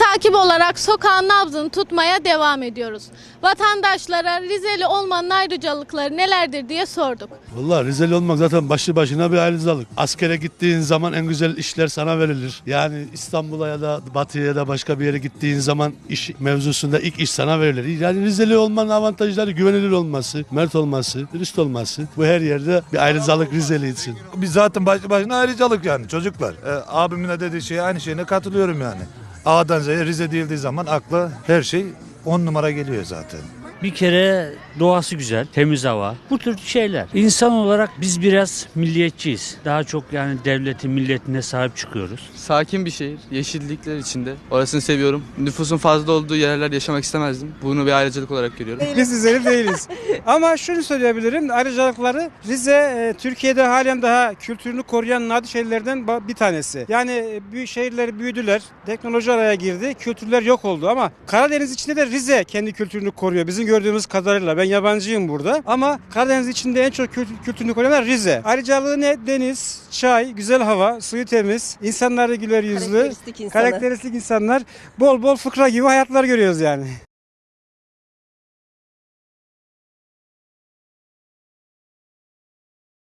takip olarak sokağın nabzını tutmaya devam ediyoruz. Vatandaşlara Rizeli olmanın ayrıcalıkları nelerdir diye sorduk. Vallahi Rizeli olmak zaten başlı başına bir ayrıcalık. Askere gittiğin zaman en güzel işler sana verilir. Yani İstanbul'a ya da Batı'ya ya da başka bir yere gittiğin zaman iş mevzusunda ilk iş sana verilir. Yani Rizeli olmanın avantajları güvenilir olması, mert olması, dürüst olması. Bu her yerde bir ayrıcalık Rizeli için. Biz zaten başlı başına ayrıcalık yani çocuklar. Ee, abimin de dediği şeye aynı şeyine katılıyorum yani. A'dan Z'ye Rize değildiği zaman akla her şey on numara geliyor zaten. Bir kere doğası güzel, temiz hava. Bu tür şeyler. İnsan olarak biz biraz milliyetçiyiz. Daha çok yani devletin, milletine sahip çıkıyoruz. Sakin bir şehir, yeşillikler içinde. Orasını seviyorum. Nüfusun fazla olduğu yerlerde yaşamak istemezdim. Bunu bir ayrıcalık olarak görüyorum. Biz Rizeli değiliz. Ama şunu söyleyebilirim. Ayrıcalıkları Rize e, Türkiye'de halen daha kültürünü koruyan nadir şehirlerden bir tanesi. Yani e, büyük şehirler büyüdüler. Teknoloji araya girdi. Kültürler yok oldu ama Karadeniz içinde de Rize kendi kültürünü koruyor. Bizim gördüğümüz kadarıyla. Ben yabancıyım burada. Ama Karadeniz içinde en çok kültür- kültürünü koruyanlar Rize. Ayrıcalığı ne? Deniz, çay, güzel hava, suyu temiz, insanları güler yüzlü, Karakteristik insanı. karakteristik insanlar. Bol bol fıkra gibi hayatlar görüyoruz yani.